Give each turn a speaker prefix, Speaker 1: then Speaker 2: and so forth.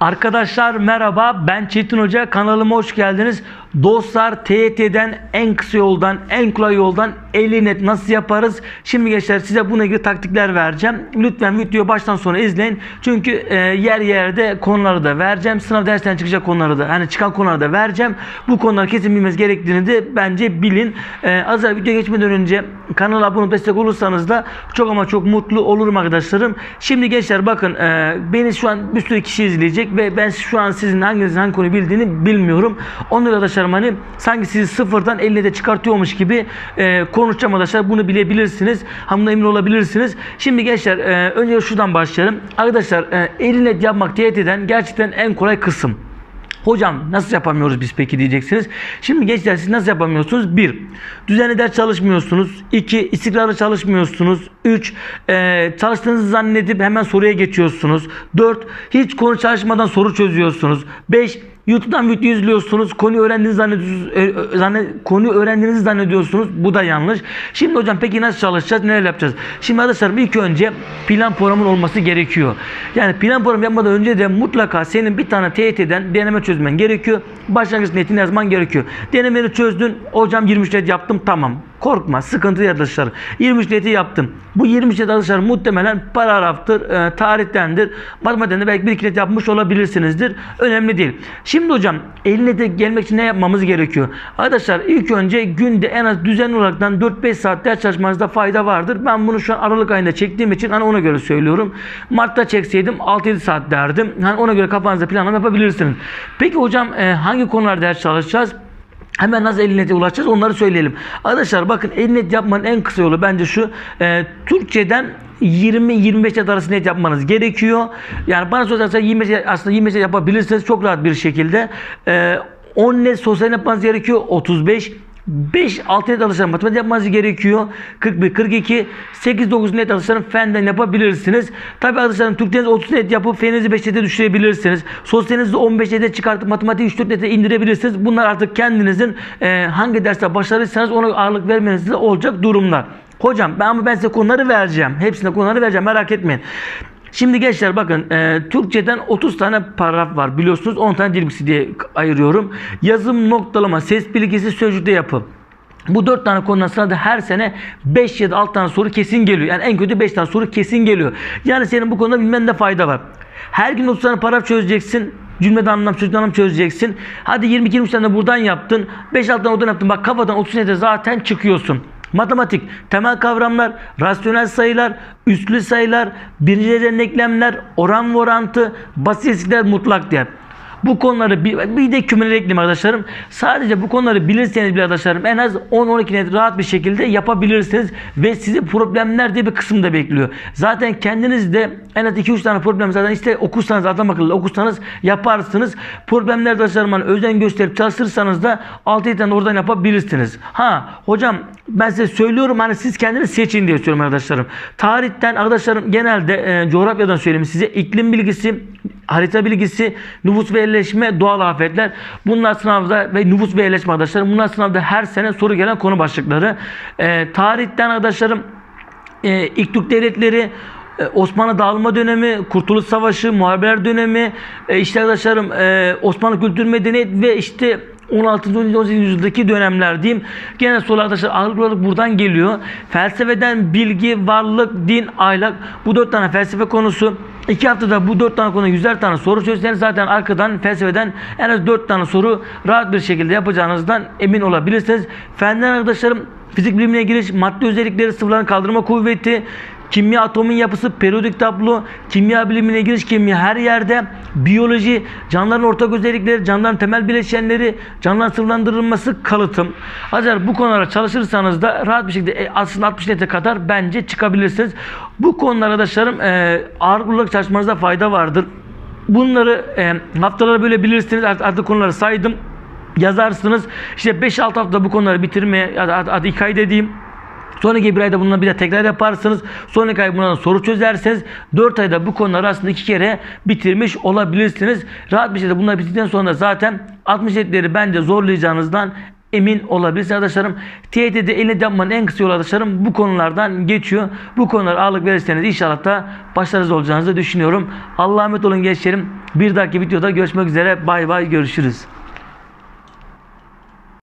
Speaker 1: Arkadaşlar merhaba ben Çetin Hoca kanalıma hoş geldiniz. Dostlar TYT'den en kısa yoldan en kolay yoldan 50 net nasıl yaparız? Şimdi gençler size buna ilgili taktikler vereceğim. Lütfen videoyu baştan sona izleyin. Çünkü e, yer yerde konuları da vereceğim. Sınav dersinden çıkacak konuları da hani çıkan konuları da vereceğim. Bu konuları kesin bilmeniz gerektiğini de bence bilin. E, azar video geçmeden önce kanala abone destek olursanız da çok ama çok mutlu olurum arkadaşlarım. Şimdi gençler bakın e, beni şu an bir sürü kişi izleyecek ve ben şu an sizin hanginizin hangi konuyu bildiğini bilmiyorum. Onları arkadaşlarım hani sanki sizi sıfırdan eline de çıkartıyormuş gibi e, konuşacağım arkadaşlar. Bunu bilebilirsiniz. Hamına emin olabilirsiniz. Şimdi gençler e, önce şuradan başlayalım. Arkadaşlar e, eline yapmak TYT'den gerçekten en kolay kısım. Hocam nasıl yapamıyoruz biz peki diyeceksiniz. Şimdi gençler siz nasıl yapamıyorsunuz? 1. Düzenli ders çalışmıyorsunuz. 2. istikrarlı çalışmıyorsunuz. 3. E, çalıştığınızı zannedip hemen soruya geçiyorsunuz. 4. Hiç konu çalışmadan soru çözüyorsunuz. 5. YouTube'dan video izliyorsunuz. Konuyu öğrendiğinizi zannediyorsunuz. e, e, zannet, konuyu öğrendiğinizi zannediyorsunuz. Bu da yanlış. Şimdi hocam peki nasıl çalışacağız? Neler yapacağız? Şimdi arkadaşlar ilk önce plan programın olması gerekiyor. Yani plan program yapmadan önce de mutlaka senin bir tane TYT'den deneme çözmen gerekiyor. Başlangıç netini yazman gerekiyor. Denemeni çözdün. Hocam 23 net yaptım. Tamam. Korkma. Sıkıntı değil arkadaşlar. 23 neti yaptım. Bu 23 net arkadaşlar muhtemelen paragraftır, e, tarihtendir. Matematikten belki bir iki net yapmış olabilirsinizdir. Önemli değil. Şimdi hocam 50 nete gelmek için ne yapmamız gerekiyor? Arkadaşlar ilk önce günde en az düzenli olaraktan 4-5 saat ders çalışmanızda fayda vardır. Ben bunu şu an Aralık ayında çektiğim için hani ona göre söylüyorum. Mart'ta çekseydim 6-7 saat derdim. Hani ona göre kafanızda planlama yapabilirsiniz. Peki hocam e, hangi konularda ders çalışacağız? Hemen nasıl 50 nete ulaşacağız onları söyleyelim. Arkadaşlar bakın 50 net yapmanın en kısa yolu bence şu. E, Türkçeden 20-25 net arası net yapmanız gerekiyor. Yani bana sorarsanız 25 net- aslında 25 net yapabilirsiniz çok rahat bir şekilde. E, 10 net sosyal yapmanız gerekiyor. 35 5 6 net alışan matematik yapmanız gerekiyor. 41 42 8 9 net alışan fenden yapabilirsiniz. Tabii arkadaşlar Türkçeniz 30 net yapıp fenizi 5 nete düşürebilirsiniz. Sosyalinizi 15 nete çıkartıp matematiği 3 4 nete indirebilirsiniz. Bunlar artık kendinizin e, hangi derste başarırsanız ona ağırlık vermenizde olacak durumlar. Hocam ben ama ben size konuları vereceğim. Hepsine konuları vereceğim merak etmeyin. Şimdi gençler bakın e, Türkçeden 30 tane paragraf var biliyorsunuz 10 tane dil bilgisi diye ayırıyorum. Yazım, noktalama, ses bilgisi, sözcükte yapı. Bu 4 tane konudan sırada her sene 5 ya da 6 tane soru kesin geliyor. Yani en kötü 5 tane soru kesin geliyor. Yani senin bu konuda bilmende fayda var. Her gün 30 tane paragraf çözeceksin. Cümleden anlam, sözcükten anlam çözeceksin. Hadi 22-23 tane de buradan yaptın. 5-6 tane oradan yaptın. Bak kafadan 30 nete zaten çıkıyorsun. Matematik, temel kavramlar, rasyonel sayılar, üslü sayılar, birinci derece denklemler, oran ve orantı, basit eşitlikler, mutlak değer. Bu konuları bir, bir de ekleyeyim arkadaşlarım. Sadece bu konuları bilirseniz bile arkadaşlarım en az 10-12 net rahat bir şekilde yapabilirsiniz. Ve sizi problemler diye bir kısım da bekliyor. Zaten kendiniz de en az 2-3 tane problem zaten işte okursanız adam akıllı okursanız yaparsınız. Problemler arkadaşlarım hani özen gösterip çalışırsanız da 6-7 tane oradan yapabilirsiniz. Ha hocam ben size söylüyorum hani siz kendiniz seçin diye söylüyorum arkadaşlarım. Tarihten arkadaşlarım genelde e, coğrafyadan söyleyeyim size iklim bilgisi, harita bilgisi, nüfus ve yerleşme, doğal afetler. Bunlar sınavda ve nüfus ve yerleşme arkadaşlarım. Bunlar sınavda her sene soru gelen konu başlıkları. E, tarihten arkadaşlarım e, ilk Türk devletleri e, Osmanlı dağılma dönemi, Kurtuluş Savaşı, Muharebeler dönemi, e, işte arkadaşlarım e, Osmanlı kültür medeniyet ve işte 16. 18. yüzyıldaki dönemler diyeyim. Genel sorular arkadaşlar olarak buradan geliyor. Felsefeden bilgi, varlık, din, ahlak bu dört tane felsefe konusu. İki haftada bu dört tane konu yüzer tane soru çözseniz zaten arkadan felsefeden en az dört tane soru rahat bir şekilde yapacağınızdan emin olabilirsiniz. Fenden arkadaşlarım fizik bilimine giriş, madde özellikleri, sıvıların kaldırma kuvveti, Kimya atomun yapısı, periyodik tablo, kimya bilimine giriş, kimya her yerde, biyoloji, canlıların ortak özellikleri, canlıların temel bileşenleri, canlıların sıvılandırılması, kalıtım. Arkadaşlar bu konulara çalışırsanız da rahat bir şekilde e, aslında 60 nete kadar bence çıkabilirsiniz. Bu konular arkadaşlarım e, ağırlıklı olarak çalışmanızda fayda vardır. Bunları e, haftalara bölebilirsiniz. Artık, artık konuları saydım. Yazarsınız. İşte 5-6 hafta bu konuları bitirmeye, hadi, hadi 2 ay dediğim Sonraki bir ayda bundan bir de tekrar yaparsınız. Sonraki ay bundan soru çözerseniz 4 ayda bu konuları aslında iki kere bitirmiş olabilirsiniz. Rahat bir şekilde bunları bitirdikten sonra zaten 60 netleri bence zorlayacağınızdan emin olabilirsiniz arkadaşlarım. TYT'de eline yapmanın en kısa yolu arkadaşlarım bu konulardan geçiyor. Bu konulara ağırlık verirseniz inşallah da başarısız olacağınızı düşünüyorum. Allah'a emanet olun gençlerim. Bir dahaki videoda görüşmek üzere. Bay bay görüşürüz.